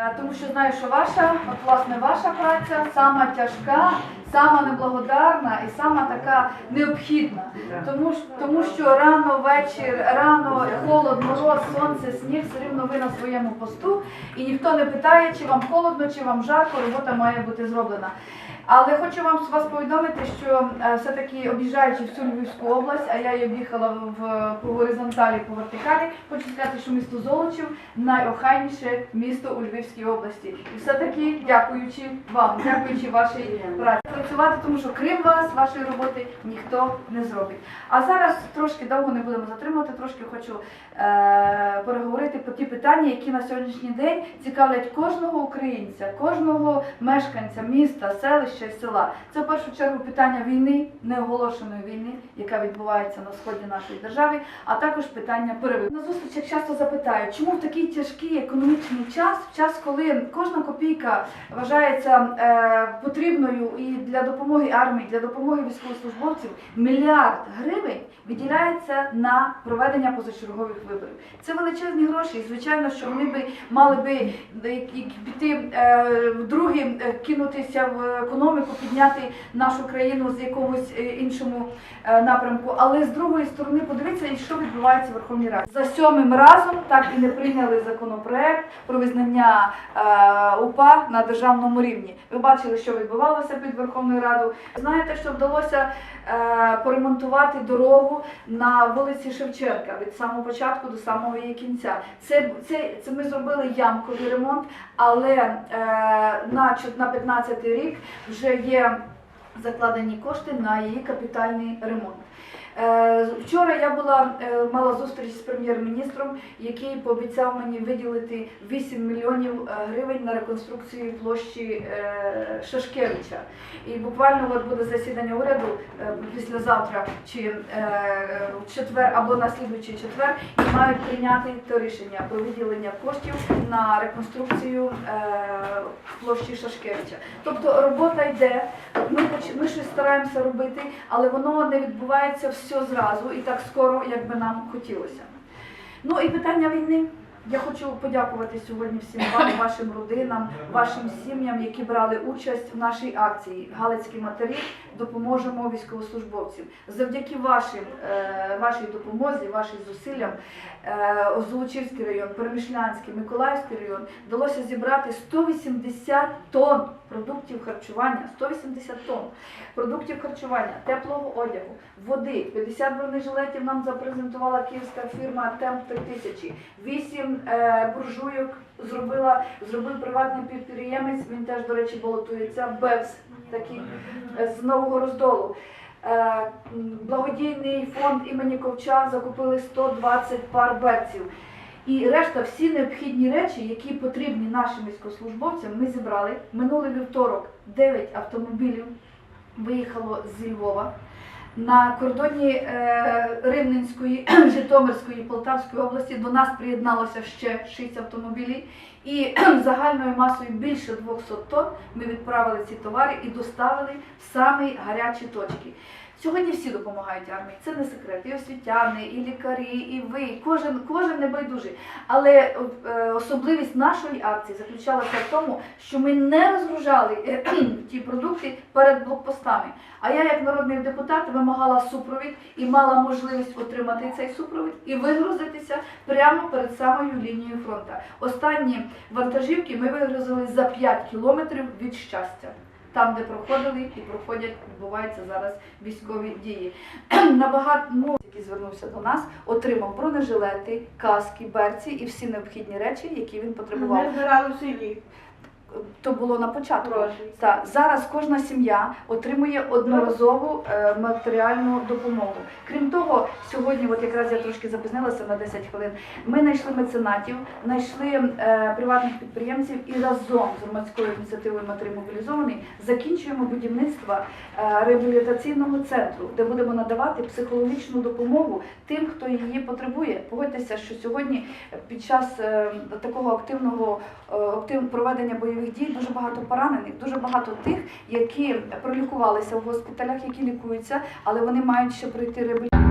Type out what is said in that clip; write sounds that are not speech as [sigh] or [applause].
Е, Тому що знаю, що ваша, от власне, ваша праця сама тяжка, сама неблагодарна і сама така необхідна. Тому, тому що рано вечір, рано холод, мороз, сонце, сніг, все рівно ви на своєму посту, і ніхто не питає, чи вам холодно, чи вам жарко, робота має бути зроблена. Але хочу вам вас повідомити, що е, все-таки об'їжджаючи всю Львівську область, а я її об'їхала в по горизонталі, по вертикалі, хочу сказати, що місто Золочів найохайніше місто у Львівській області. І все-таки дякуючи вам, дякуючи вашій праці. Працювати, тому що крім вас, вашої роботи ніхто не зробить. А зараз трошки довго не будемо затримувати, трошки хочу е, переговорити про ті питання, які на сьогоднішній день цікавлять кожного українця, кожного мешканця міста, селища і села. Це в першу чергу питання війни, неоголошеної війни, яка відбувається на сході нашої держави, а також питання перевиборів. На зустрічах часто запитають, чому в такий тяжкий економічний час, в час, коли кожна копійка вважається е, потрібною і для допомоги армії, для допомоги військовослужбовців, мільярд гривень виділяється на проведення позачергових виборів. Це величезні гроші, і звичайно, що вони би мали би піти е, вдруге е, кинутися в економіку, підняти нашу країну з якогось е, іншому е, напрямку. Але з другої сторони, подивіться, що відбувається в Верховній Раді. За сьомим разом так і не прийняли законопроект про визнання е, УПА на державному рівні. Ви бачили, що відбувалося під Верховною Радою. Знаєте, що вдалося поремонтувати дорогу на вулиці Шевченка від самого початку до самого її кінця. Це, це, це ми зробили ямковий ремонт, але е, на, на 15 рік вже є закладені кошти на її капітальний ремонт. Вчора я була е, мала зустріч з прем'єр-міністром, який пообіцяв мені виділити 8 мільйонів е, гривень на реконструкцію площі е, Шашкевича. І буквально от буде засідання уряду післязавтра чи четвер або на слідуючий четвер, і мають прийняти те рішення про виділення коштів на реконструкцію площі Шашкевича. Тобто робота йде. Ми, ми щось стараємося робити, але воно не відбувається все зразу і так скоро, як би нам хотілося. Ну і питання війни. Я хочу подякувати сьогодні всім вам, [laughs] вашим родинам, вашим сім'ям, які брали участь в нашій акції. Галицькі матері допоможемо військовослужбовцям. Завдяки вашим, е, вашій допомозі, вашим зусиллям, е, Золочівський район, Перемишлянський, Миколаївський район вдалося зібрати 180 тонн продуктів харчування, 180 тонн продуктів харчування, теплого одягу, води, 50 бронежилетів нам запрезентувала київська фірма Темп 3000, 8 е, буржуйок зробила, зробив приватний підприємець, він теж, до речі, балотується, БЕВС, такий е, з Нового Роздолу. Е, Благодійний фонд імені Ковча закупили 120 пар берців. І решта, всі необхідні речі, які потрібні нашим військовослужбовцям, ми зібрали. Минулий вівторок 9 автомобілів виїхало зі Львова. На кордоні е, Рівненської, [clears throat] Житомирської, Полтавської області до нас приєдналося ще 6 автомобілів. І [clears throat] загальною масою більше 200 тонн ми відправили ці товари і доставили в самі гарячі точки. Сьогодні всі допомагають армії, це не секрет. І освітяни, і лікарі, і ви, кожен, кожен небайдужий. Але е, особливість нашої акції заключалася в тому, що ми не розгружали е, ті продукти перед блокпостами. А я, як народний депутат, вимагала супровід і мала можливість отримати цей супровід і вигрузитися прямо перед самою лінією фронту. Останні вантажівки ми вигрузили за 5 кілометрів від щастя. Там, де проходили і проходять, відбуваються зараз військові дії. [clears throat] Набагато ну, який звернувся до нас, отримав бронежилети, каски, берці і всі необхідні речі, які він потребував. Ми збирали селі То було на початку. Так, зараз кожна сім'я отримує одноразову е, матеріальну допомогу. Крім того, сьогодні, от якраз я трошки запізнилася на 10 хвилин. Ми знайшли меценатів, знайшли е, приватних підприємців і разом з громадською ініціативою «Матері мобілізований» закінчуємо будівництво е, реабілітаційного центру, де будемо надавати психологічну допомогу тим, хто її потребує. Погодьтеся, що сьогодні під час е, такого активного е, актив проведення бойових дій, дуже багато поранених, дуже багато тих, які пролікувалися в госпіталях, які лікуються, але вони мають ще пройти реабілітацію.